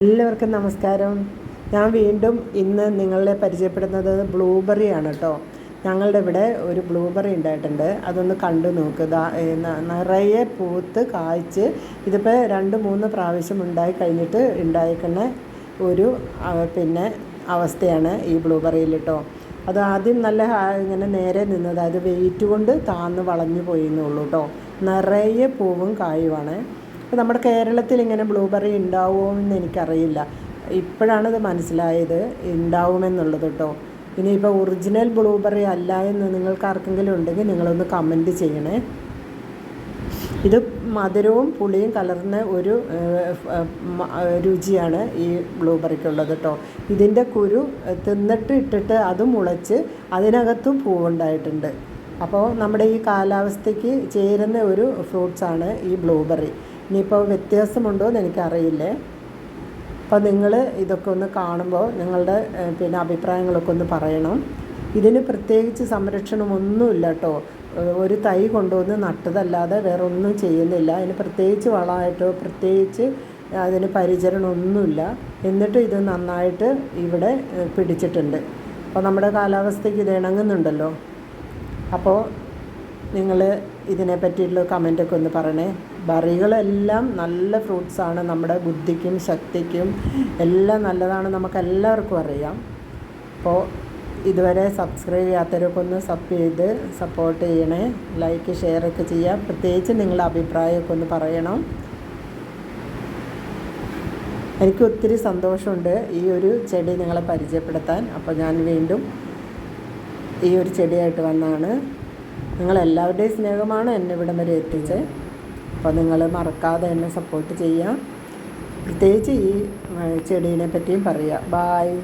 എല്ലാവർക്കും നമസ്കാരം. ഞാൻ വീണ്ടും ഇന്ന് നിങ്ങളെ പരിചയപ്പെടുന്നത് ബ്ലൂബെറി ആണ് കേട്ടോ ഞങ്ങളുടെ ഇവിടെ ഒരു ബ്ലൂബെറി ഉണ്ടായിട്ടുണ്ട്. അതൊന്ന് കണ്ടു നോക്ക്. ദാ നിറയെ പൂത്ത് കായ്ച്ച് ഇതിപ്പോൾ രണ്ട് മൂന്ന് പ്രാവശ്യം ഉണ്ടായി കഴിഞ്ഞിട്ട് ഉണ്ടായിരിക്കുന്ന ഒരു പിന്നെ അവസ്ഥയാണ് ഈ ബ്ലൂബെറിയിൽ കേട്ടോ അത് ആദ്യം നല്ല ഇങ്ങനെ നേരെ നിന്നത് അതായത് വെയിറ്റ് കൊണ്ട് താന്ന് വളഞ്ഞു പോയിന്നുള്ളൂ കേട്ടോ നിറയെ പൂവും കായുമാണ് അപ്പോൾ നമ്മുടെ കേരളത്തിൽ ഇങ്ങനെ ബ്ലൂബെറി ഉണ്ടാവുമെന്ന് എനിക്കറിയില്ല. ഇപ്പോഴാണ് ഇത് മനസ്സിലായത്. ഉണ്ടാവുമെന്നുള്ളത് കേട്ടോ. ഇനിയിപ്പോൾ ഒറിജിനൽ ബ്ലൂബെറി അല്ല എന്ന് നിങ്ങൾക്ക് ആർക്കെങ്കിലും ഉണ്ടെങ്കിൽ നിങ്ങളൊന്ന് കമന്റ് ചെയ്യണേ. ഇത് മധുരവും പുളിയും കലർന്ന ഒരു രുചിയാണ് ഈ ബ്ലൂബെറിക്കുള്ളത് കേട്ടോ. ഇതിന്റെ കുരു തിന്നിട്ട് ഇട്ടിട്ട് അത് മുളച്ച് അതിനകത്തും പൂവുണ്ടായിട്ടുണ്ട്. അപ്പോൾ നമ്മുടെ ഈ കാലാവസ്ഥയ്ക്ക് ചേരുന്ന ഒരു ഫ്രൂട്ട്സാണ് ഈ ബ്ലൂബെറി. ഇനിയിപ്പോൾ വ്യത്യാസമുണ്ടോ എന്ന് എനിക്കറിയില്ലേ. അപ്പോൾ നിങ്ങൾ ഇതൊക്കെ ഒന്ന് കാണുമ്പോൾ നിങ്ങളുടെ പിന്നെ അഭിപ്രായങ്ങളൊക്കെ ഒന്ന് പറയണം. ഇതിന് പ്രത്യേകിച്ച് സംരക്ഷണമൊന്നുമില്ല കേട്ടോ. ഒരു തൈ കൊണ്ടുവന്ന് നട്ടതല്ലാതെ വേറെ ഒന്നും ചെയ്യുന്നില്ല. അതിന് പ്രത്യേകിച്ച് വളമായിട്ടോ പ്രത്യേകിച്ച് അതിന് പരിചരണമൊന്നുമില്ല. എന്നിട്ട് ഇത് നന്നായിട്ട് ഇവിടെ പിടിച്ചിട്ടുണ്ട്. അപ്പോൾ നമ്മുടെ കാലാവസ്ഥയ്ക്ക് ഇത് ഇണങ്ങുന്നുണ്ടല്ലോ. അപ്പോൾ നിങ്ങൾ ഇതിനെ പറ്റിയിട്ടുള്ള കമന്റൊക്കെ ഒന്ന് പറയണേ. ബറികളെല്ലാം നല്ല ഫ്രൂട്ട്സാണ് നമ്മുടെ ബുദ്ധിക്കും ശക്തിക്കും എല്ലാം നല്ലതാണ് നമുക്കെല്ലാവർക്കും അറിയാം. അപ്പോൾ ഇതുവരെ സബ്സ്ക്രൈബ് ചെയ്യാത്തവരൊക്കെ ഒന്ന് സബ് ചെയ്ത് സപ്പോർട്ട് ചെയ്യണേ. ലൈക്ക് ഷെയർ ഒക്കെ ചെയ്യുക പ്രത്യേകിച്ച് നിങ്ങളുടെ അഭിപ്രായമൊക്കെ ഒന്ന് പറയണം. എനിക്ക് ഒത്തിരി സന്തോഷമുണ്ട് ഈ ഒരു ചെടി നിങ്ങളെ പരിചയപ്പെടുത്താൻ. അപ്പോൾ ഞാൻ വീണ്ടും ഈ ഒരു ചെടിയായിട്ട് വന്നാണ്. നിങ്ങളെല്ലാവരുടെയും സ്നേഹമാണ് എന്നെ ഇവിടം വരെ എത്തിച്ചത്. അപ്പോൾ നിങ്ങൾ മറക്കാതെ എന്നെ സപ്പോർട്ട് ചെയ്യുക. പ്രത്യേകിച്ച് ഈ ചെടീനെ പറ്റിയും പറയുക. ബായ്